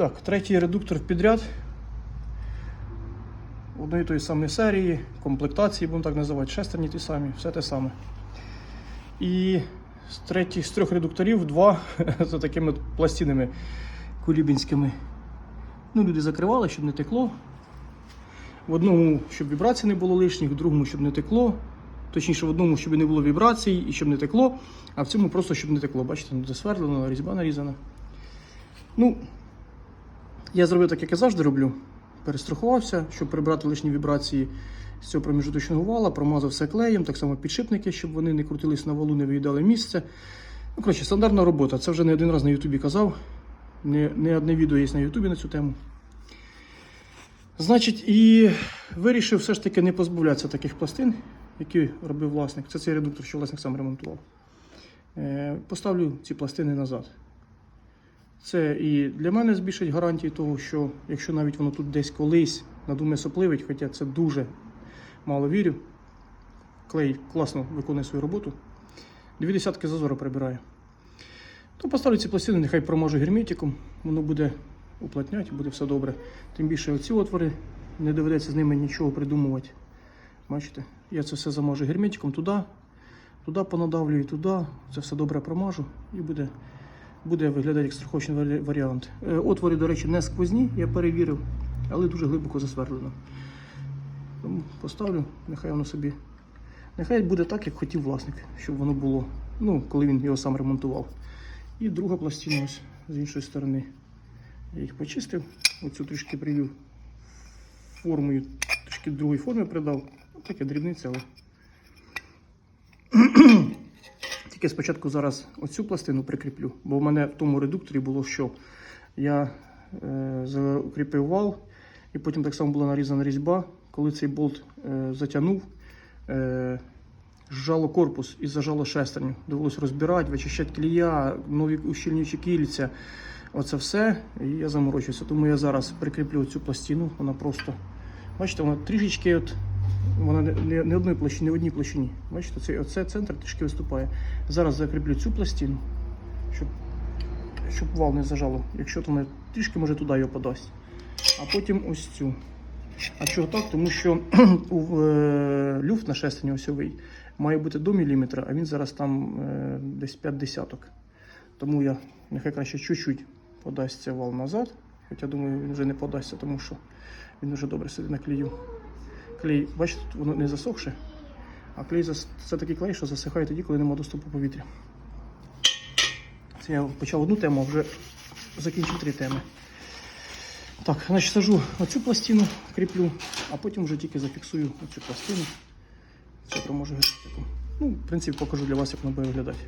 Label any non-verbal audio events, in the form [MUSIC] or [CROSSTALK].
Так, третій редуктор підряд. Одної тої самої серії, комплектації, будемо так називати, шестерні ті самі, все те саме. І з, третіх, з трьох редукторів два [LAUGHS] з такими пластинами кулібінськими. Ну, люди закривали, щоб не текло. В одному, щоб вібрацій не було лишніх, в другому, щоб не текло. Точніше, в одному, щоб не було вібрацій і щоб не текло, а в цьому просто щоб не текло. Бачите, ну, засвердлено, різьба нарізана. Ну, я зробив так, як я завжди роблю. Перестрахувався, щоб прибрати лишні вібрації з цього проміжуточного вала, промазав все клеєм, так само підшипники, щоб вони не крутились на валу, не виїдали місце. Ну, коротше, стандартна робота. Це вже не один раз на Ютубі казав. Не, не одне відео є на Ютубі на цю тему. Значить, і вирішив все ж таки не позбавлятися таких пластин, які робив власник. Це цей редуктор, що власник сам ремонтував. Е, Поставлю ці пластини назад. Це і для мене збільшить гарантії того, що якщо навіть воно тут десь колись надуме сопливить, хоча це дуже мало вірю, клей класно виконує свою роботу. Дві десятки зазору прибирає. То поставлю ці пластини, нехай проможу герметиком, воно буде уплотняти, буде все добре. Тим більше оці отвори не доведеться з ними нічого придумувати. Бачите, я це все замажу герметиком туди, туди понадавлюю, туди, це все добре промажу і буде буде виглядати як страховочний варіант. Е, Отвори, до речі, не сквозні, я перевірив, але дуже глибоко засверлено. Тому поставлю, нехай воно собі. Нехай буде так, як хотів власник, щоб воно було, ну, коли він його сам ремонтував. І друга пластина ось з іншої сторони. Я їх почистив, оцю трішки привів формою, трішки другої форми придав. Таке дрібниця, але. Тільки спочатку зараз оцю пластину прикріплю, бо в мене в тому редукторі було що я е, закріпив вал, і потім так само була нарізана різьба. Коли цей болт е, затягнув, е, зжало корпус і зажало шестерню. Довелося розбирати, вичищати клія, нові ущільнюючі кільця. Оце все. І я заморочуюся. Тому я зараз прикріплю цю пластину. Вона просто, бачите, вона трішечки от вона не, не, одної площині, не одній площині. Бачите, цей, оце центр трішки виступає. Зараз закріплю цю пластину, щоб, щоб вал не зажало. Якщо то не трішки може туди його подасть. А потім ось цю. А чого так? Тому що [CLEARS THROAT] у, е, люфт на шестерні осьовий має бути до міліметра, а він зараз там е, десь 5 десяток. Тому я нехай краще чуть-чуть подасться вал назад. Хоча думаю, він вже не подасться, тому що він вже добре сидить на клею. Клей, бачите, тут воно не засохше, а клей це такий клей, що засихає тоді, коли немає доступу повітря. Це я почав одну тему, а вже закінчив три теми. Так, значить сажу оцю пластину, кріплю, а потім вже тільки зафіксую оцю пластину. Це проможу герметиком. Ну, в принципі, покажу для вас, як воно буде виглядати.